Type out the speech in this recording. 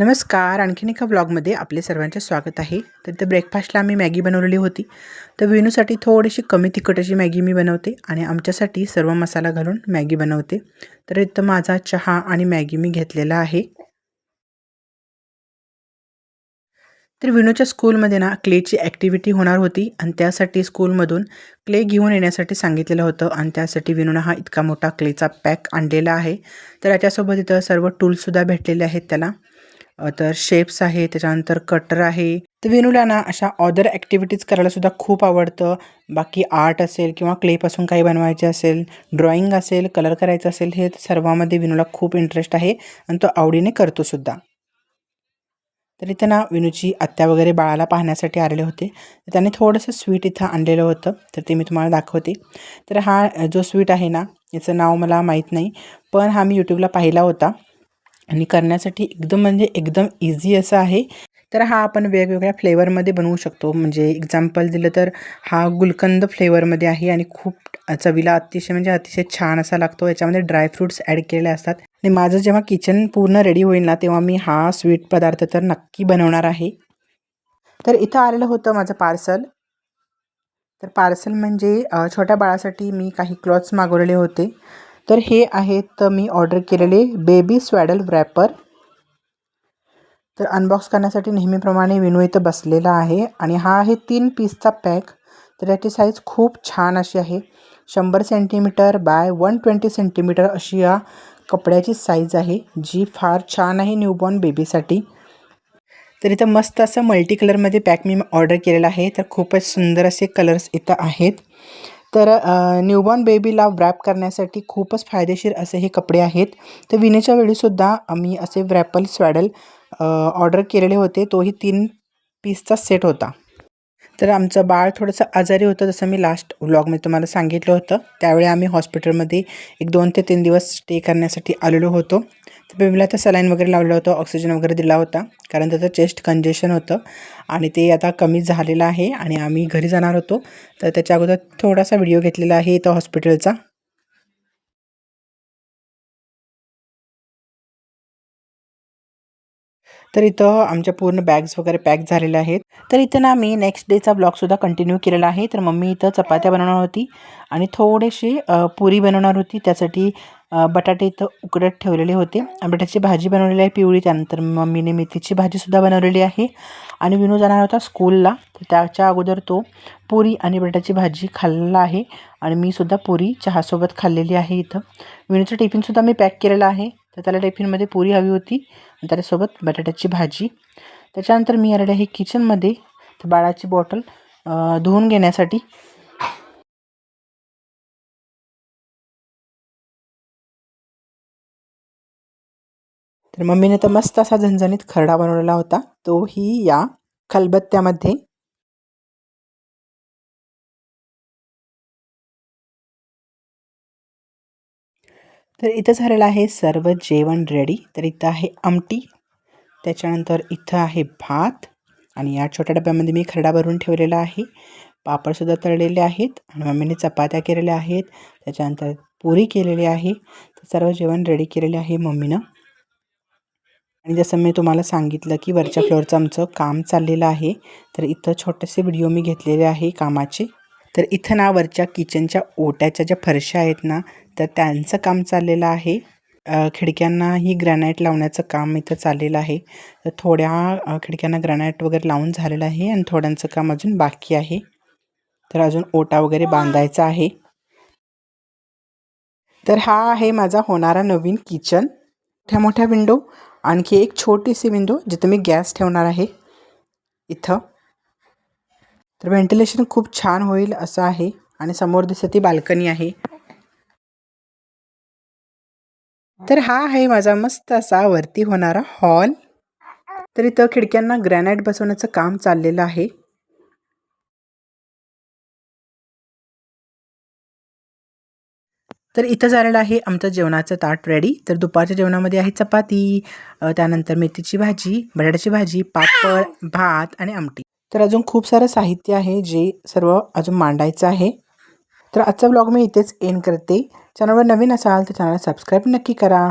नमस्कार. आणखीन एका ब्लॉगमध्ये आपले सर्वांचे स्वागत आहे. तर इथं ब्रेकफास्टला आम्ही मॅगी बनवलेली होती. तर विनूसाठी थोडीशी कमी तिखट अशी मॅगी मी बनवते आणि आमच्यासाठी सर्व मसाला घालून मॅगी बनवते. तर इथं माझा चहा आणि मॅगी मी घेतलेला आहे. तर विनूच्या स्कूलमध्ये ना क्लेची ॲक्टिव्हिटी होणार होती आणि त्यासाठी स्कूलमधून क्ले घेऊन येण्यासाठी सांगितलेलं होतं आणि त्यासाठी विनूनं हा इतका मोठा क्लेचा पॅक आणलेला आहे. तर याच्यासोबत इथं सर्व टूल्ससुद्धा भेटलेले आहेत त्याला. तर शेप्स आहे त्याच्यानंतर कटर आहे. तर विनूला ना अशा ऑदर ॲक्टिव्हिटीज करायलासुद्धा खूप आवडतं. बाकी आर्ट असेल किंवा क्लेपासून काही बनवायचे असेल ड्रॉइंग असेल कलर करायचं असेल हे सर्वामध्ये विनूला खूप इंटरेस्ट आहे आणि तो आवडीने करतोसुद्धा तर इथं ना विनूची आत्या वगैरे बाळाला पाहण्यासाठी आलेले होते. तर त्याने थोडंसं स्वीट इथं आणलेलं होतं तर ते मी तुम्हाला दाखवते. तर हा जो स्वीट आहे ना याचं नाव मला माहीत नाही पण हा मी यूट्यूबला पाहिला होता. आणि करण्यासाठी एकदम म्हणजे एकदम इझी असं आहे. तर हा आपण वेगवेगळ्या फ्लेवरमध्ये बनवू शकतो. म्हणजे एक्झाम्पल दिलं तर हा गुलकंद फ्लेवरमध्ये आहे आणि खूप चवीला अतिशय म्हणजे अतिशय छान असा लागतो. याच्यामध्ये ड्रायफ्रूट्स ॲड केलेले असतात. आणि माझं जेव्हा किचन पूर्ण रेडी होईल ना तेव्हा मी हा स्वीट पदार्थ तर नक्की बनवणार आहे. तर इथं आलेलं होतं माझं पार्सल तर पार्सल म्हणजे छोट्या बाळासाठी मी काही क्लॉथ्स मागवलेले होते. तर हे आहेत मी ऑर्डर केलेले बेबी स्वॅडल रॅपर तर अनबॉक्स करण्यासाठी नेहमीप्रमाणे विनू इथं बसलेला आहे आणि हा आहे तीन पीसचा पॅक तर याची साईज खूप छान अशी आहे. शंभर centimetre by one twenty centimetre अशी या कपड्याची साईज आहे जी फार छान आहे न्यूबॉर्न बेबीसाठी तर इथं मस्त असं मल्टी कलरमध्ये पॅक मी ऑर्डर केलेला आहे. तर खूपच सुंदर असे कलर्स इथं आहेत. तर न्यूबॉर्न बेबीला व्रॅप करण्यासाठी खूपच फायदेशीर असे हे कपडे आहेत. तर विणेच्या वेळीसुद्धा आम्ही असे व्रॅपल स्वॅडल ऑर्डर केलेले होते. तोही तीन पीसचा सेट होता. तर आमचं बाळ थोडंसं आजारी होतं जसं मी लास्ट व्लॉगमध्ये तुम्हाला सांगितलं होतं. त्यावेळी आम्ही हॉस्पिटलमध्ये एक दोन ते तीन दिवस स्टे करण्यासाठी आलेलो होतो. तर बेबीला तर सलाईन वगैरे लावलं होतं ऑक्सिजन वगैरे दिला होता. कारण त्याचं चेस्ट कंजेशन होतं आणि ते आता कमी झालेलं आहे आणि आम्ही घरी जाणार होतो. तर त्याच्या अगोदर थोडासा व्हिडिओ घेतलेला आहे इथं हॉस्पिटलचा तर इथं आमच्या पूर्ण बॅग्स वगैरे पॅक झालेल्या आहेत. तर इथं ना मी नेक्स्ट डेचा ब्लॉगसुद्धा कंटिन्यू केलेला आहे. तर मम्मी इथं चपात्या बनवणार होती आणि थोडेसे पुरी बनवणार होती. त्यासाठी बटाटे इथं उकडत ठेवलेले होते. बटाट्याची भाजी बनवलेली आहे पिवळी. त्यानंतर मम्मीने मेथीची भाजीसुद्धा बनवलेली आहे. आणि विनू जाणार होता स्कूलला. तर त्याच्या अगोदर तो पुरी आणि बटाट्याची भाजी खाल्लेला आहे. आणि मी सुद्धा पुरी चहासोबत खाल्लेली आहे इथं. विनूचं टिफिनसुद्धा मी पॅक केलेलं आहे. तर त्याला टिफिनमध्ये पुरी हवी होती. आणि त्याच्यासोबत बटाट्याची भाजी. त्याच्यानंतर मी आलेले आहे किचनमध्ये तर बाळाची बॉटल धुवून घेण्यासाठी. तर मम्मीने तर मस्त असा झणझणीत खरडा बनवलेला होता. तोही या खलबत्त्यामध्ये. तर इथं झालेलं आहे सर्व जेवण रेडी तर इथं आहे आमटी. त्याच्यानंतर इथं आहे भात. आणि या छोट्या डब्यामध्ये मी खरडा भरून ठेवलेला आहे. पापडसुद्धा तळलेले आहेत. आणि मम्मीने चपात्या केलेल्या आहेत. त्याच्यानंतर पुरी केलेली आहे. सर्व जेवण रेडी केलेले आहे मम्मीनं. आणि जसं मी तुम्हाला सांगितलं की वरच्या फ्लोअरचं आमचं काम चाललेलं आहे तर इथं छोटेसे व्हिडिओ मी घेतलेले आहे कामाचे. तर इथं ना वरच्या किचनच्या ओट्याच्या ज्या फरशा आहेत ना तर त्यांचं काम चाललेलं आहे. खिडक्यांनाही ग्रॅनाईट लावण्याचं काम इथं चाललेलं आहे. तर थोड्या खिडक्यांना ग्रॅनाईट वगैरे लावून झालेलं आहे आणि थोड्यांचं काम अजून बाकी आहे. तर अजून ओटा वगैरे बांधायचा आहे. तर हा आहे माझा होणारा नवीन किचन. मोठ्या मोठ्या विंडो आणखी एक छोटीशी विंडो जिथं मी गॅस ठेवणार आहे. इथं. तर व्हेंटिलेशन खूप छान होईल असं आहे आणि समोर दिसत ती बाल्कनी आहे. तर हा आहे माझा मस्त असा वरती होणारा हॉल तर इथं खिडक्यांना ग्रॅनाईट बसवण्याचं काम चाललेलं आहे. तर इथं झालेलं आहे आमचं जेवणाचं ताट रेडी तर दुपारच्या जेवणामध्ये आहे चपाती त्यानंतर मेथीची भाजी बटाट्याची भाजी पापड भात आणि आमटी. तर अजून खूप सारं साहित्य आहे जे सर्व अजून मांडायचं आहे. तर आजचा ब्लॉग मी इथेच एंड करते. चॅनलवर नवीन असाल तर चॅनल सबस्क्राईब नक्की करा.